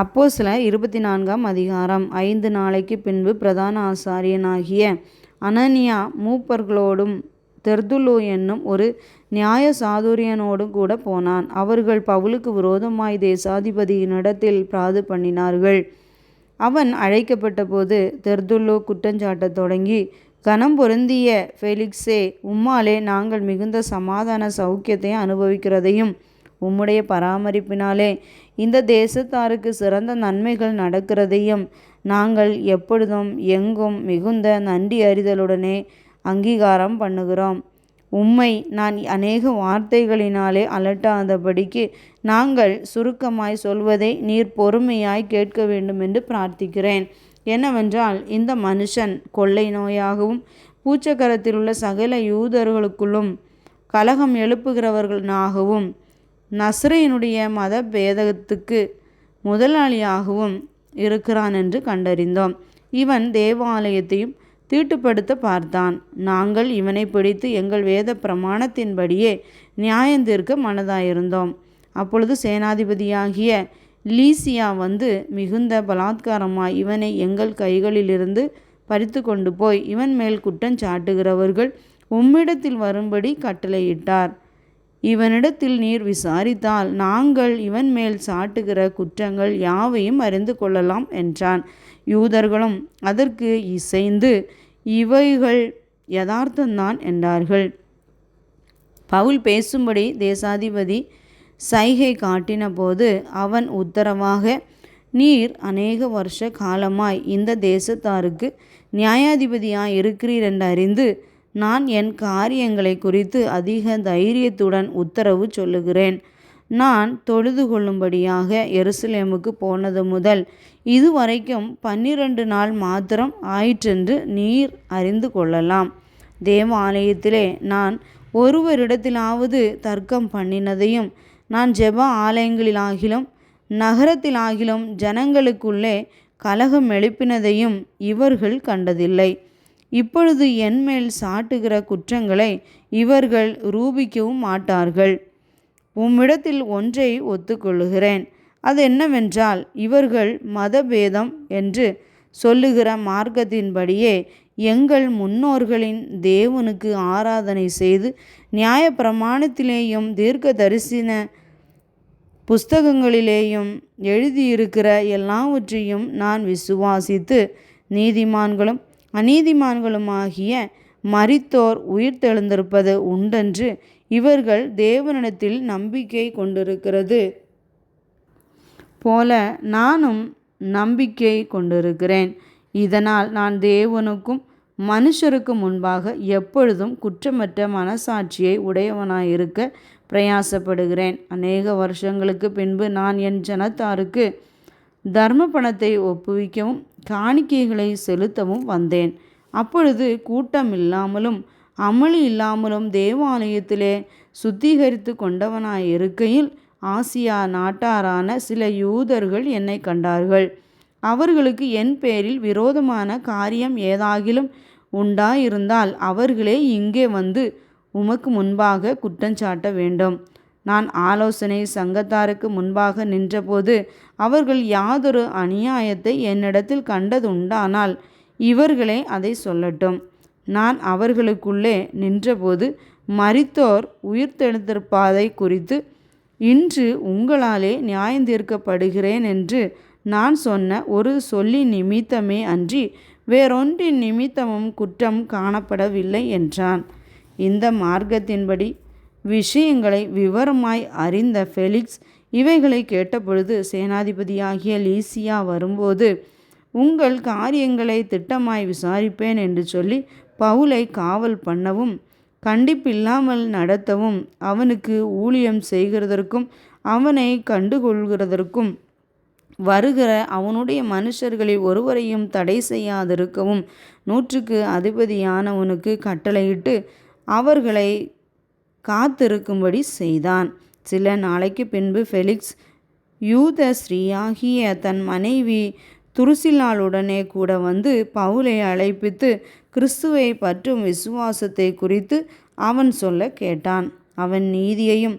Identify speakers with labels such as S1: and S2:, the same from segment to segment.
S1: அப்போ சில இருபத்தி நான்காம் அதிகாரம் ஐந்து நாளைக்கு பின்பு பிரதான ஆசாரியனாகிய அனனியா மூப்பர்களோடும் தெர்துலு என்னும் ஒரு நியாய சாதுரியனோடும் கூட போனான். அவர்கள் பவுலுக்கு விரோதமாய் தேசாதிபதியினிடத்தில் பிராது பண்ணினார்கள். அவன் அழைக்கப்பட்ட போது தெர்துல்லோ குற்றஞ்சாட்டத் தொடங்கி கனம் பொருந்திய ஃபெலிக்ஸே உம்மாலே நாங்கள் மிகுந்த சமாதான சௌக்கியத்தை அனுபவிக்கிறதையும் உம்முடைய பராமரிப்பினாலே இந்த தேசத்தாருக்கு சிறந்த நன்மைகள் நடக்கிறதையும் நாங்கள் எப்பொழுதும் எங்கும் மிகுந்த நன்றி அறிதலுடனே அங்கீகாரம் பண்ணுகிறோம். உம்மை நான் அநேக வார்த்தைகளினாலே அலட்டாதபடிக்கு நாங்கள் சுருக்கமாய் சொல்வதை நீர் பொறுமையாய் கேட்க வேண்டும் என்று பிரார்த்திக்கிறேன். என்னவென்றால் இந்த மனுஷன் கொள்ளை நோயாகவும் பூச்சக்கரத்தில் உள்ள சகல யூதர்களுக்குள்ளும் கலகம் எழுப்புகிறவர்களாகவும் நஸ்ரையினுடைய மத பேதத்துக்கு முதலாளியாகவும் இருக்கிறான் என்று கண்டறிந்தோம். இவன் தேவாலயத்தையும் தீட்டுப்படுத்த பார்த்தான். நாங்கள் இவனை பிடித்து எங்கள் வேத பிரமாணத்தின்படியே நியாயந்திருக்க மனதாயிருந்தோம். அப்பொழுது சேனாதிபதியாகிய லீசியா வந்து மிகுந்த பலாத்காரமாய் இவனை எங்கள் கைகளிலிருந்து பறித்து கொண்டு போய் இவன் மேல் குற்றம் சாட்டுகிறவர்கள் உம்மிடத்தில் வரும்படி கட்டளையிட்டார். இவனிடத்தில் நீர் விசாரித்தால் நாங்கள் இவன் மேல் சாட்டுகிற குற்றங்கள் யாவையும் அறிந்து கொள்ளலாம் என்றான். யூதர்களும் அதற்கு இசைந்து இவைகள் யதார்த்தந்தான் என்றார்கள். பவுல் பேசும்படி தேசாதிபதி சைகை காட்டின போது அவன் உத்தரவாக நீர் அநேக வருஷ காலமாய் இந்த தேசத்தாருக்கு நியாயாதிபதியாய் இருக்கிறீர் என்று அறிந்து நான் என் காரியங்களை குறித்து அதிக தைரியத்துடன் உத்தரவு சொல்லுகிறேன். நான் தொழுது கொள்ளும்படியாக எருசலேமுக்கு போனது முதல் இதுவரைக்கும் பன்னிரண்டு நாள் மாத்திரம் ஆயிற்றென்று நீர் அறிந்து கொள்ளலாம். தேவாலயத்திலே நான் ஒருவரிடத்திலாவது தர்க்கம் பண்ணினதையும் நான் ஜெப ஆலயங்களிலாகிலும் நகரத்திலாகிலும் ஜனங்களுக்குள்ளே கலகம் எழுப்பினதையும் இவர்கள் கண்டதில்லை. இப்பொழுது என்மேல் சாட்டுகிற குற்றங்களை இவர்கள் ரூபிக்கவும் மாட்டார்கள். உம்மிடத்தில் ஒன்றை ஒத்துக்கொள்கிறேன் அது என்னவென்றால் இவர்கள் மதபேதம் என்று சொல்லுகிற மார்க்கத்தின்படியே எங்கள் முன்னோர்களின் தேவனுக்கு ஆராதனை செய்து நியாயப்பிரமாணத்திலேயும் தீர்க்க தரிசன புஸ்தகங்களிலேயும் எழுதியிருக்கிற எல்லாவற்றையும் நான் விசுவாசித்து நீதிமான்களும் அநீதிமான்களுமாகிய மரித்தோர் உயிர்த்தெழுந்திருப்பது உண்டென்று இவர்கள் தேவனிடத்தில் நம்பிக்கை கொண்டிருக்கிறது. போல நானும் நம்பிக்கை கொண்டிருக்கிறேன். இதனால் நான் தேவனுக்கும் மனுஷருக்கு முன்பாக எப்பொழுதும் குற்றமற்ற மனசாட்சியை உடையவனாயிருக்க பிரயாசப்படுகிறேன். அநேக வருஷங்களுக்கு பின்பு நான் என் ஜனத்தாருக்கு தர்ம பணத்தை ஒப்புவிக்கவும் காணிக்கைகளை செலுத்தவும் வந்தேன். அப்பொழுது கூட்டம் இல்லாமலும் அமளி இல்லாமலும் தேவாலயத்திலே சுத்திகரித்து கொண்டவனாயிருக்கையில் ஆசியா நாட்டாரான சில யூதர்கள் என்னை கண்டார்கள். அவர்களுக்கு என் பேரில் விரோதமான காரியம் ஏதாகிலும் உண்டாயிருந்தால் அவர்களே இங்கே வந்து உமக்கு முன்பாக குற்றஞ்சாட்ட வேண்டும். நான் ஆலோசனை சங்கத்தாருக்கு முன்பாக நின்றபோது அவர்கள் யாதொரு அநியாயத்தை என்னிடத்தில் கண்டதுண்டானால் இவர்களே அதை சொல்லட்டும். நான் அவர்களுக்குள்ளே நின்றபோது மரித்தோர் உயிர்த்தெழுந்திருப்பதை குறித்து இன்று உங்களாலே நியாயந்தீர்க்கப்படுகிறேன் என்று நான் சொன்ன ஒரு சொல்லி நிமித்தமே அன்றி வேறொன்றின் நிமித்தமும் குற்றம் காணப்படவில்லை என்றான். இந்த மார்க்கத்தின்படி விஷயங்களை விவரமாய் அறிந்த ஃபெலிக்ஸ் இவைகளை கேட்டபொழுது சேனாதிபதியாகிய லீசியா வரும்போது உங்கள் காரியங்களை திட்டமாய் விசாரிப்பேன் என்று சொல்லி பவுலை காவல் பண்ணவும் கண்டிப்பில்லாமல் நடத்தவும் அவனுக்கு ஊழியம் செய்கிறதற்கும் அவனை கண்டுகொள்கிறதற்கும் வருகிற அவனுடைய மனுஷர்களில் ஒருவரையும் தடை செய்யாதிருக்கவும் நூற்றுக்கு அதிபதியானவனுக்கு கட்டளையிட்டு அவர்களை காத்திருக்கும்படி செய்தான். சில நாளைக்கு பின்பு ஃபெலிக்ஸ் யூத ஸ்ரீயாகிய தன் மனைவி துருசிலாளுடனே கூட வந்து பவுலை அழைப்பித்து கிறிஸ்துவை பற்றும் விசுவாசத்தை குறித்து அவன் சொல்ல கேட்டான். அவன் நீதியையும்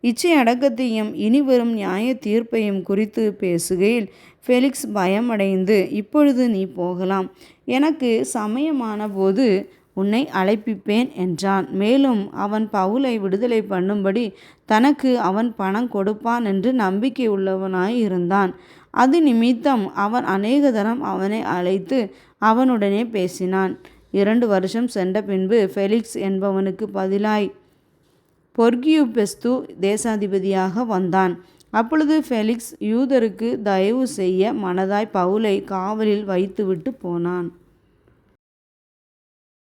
S1: இச்சை அடக்கத்தையும் இனிவரும் நியாய தீர்ப்பையும் குறித்து பேசுகையில் ஃபெலிக்ஸ் பயமடைந்து இப்பொழுது நீ போகலாம். எனக்கு சமயமான போது உன்னை அழைப்பிப்பேன் என்றான். மேலும் அவன் பவுலை விடுதலை பண்ணும்படி தனக்கு அவன் பணம் கொடுப்பான் என்று நம்பிக்கை உள்ளவனாய் இருந்தான். அது நிமித்தம் அவன் அநேக தரம் அவனை அழைத்து அவனுடனே பேசினான். இரண்டு வருஷம் சென்ற பின்பு ஃபெலிக்ஸ் என்பவனுக்கு பதிலாய் பொர்கியு பெஸ்து தேசாதிபதியாக வந்தான். அப்பொழுது ஃபெலிக்ஸ் யூதருக்கு தயவு செய்ய மனதாய் பவுலை காவலில் வைத்துவிட்டு போனான்.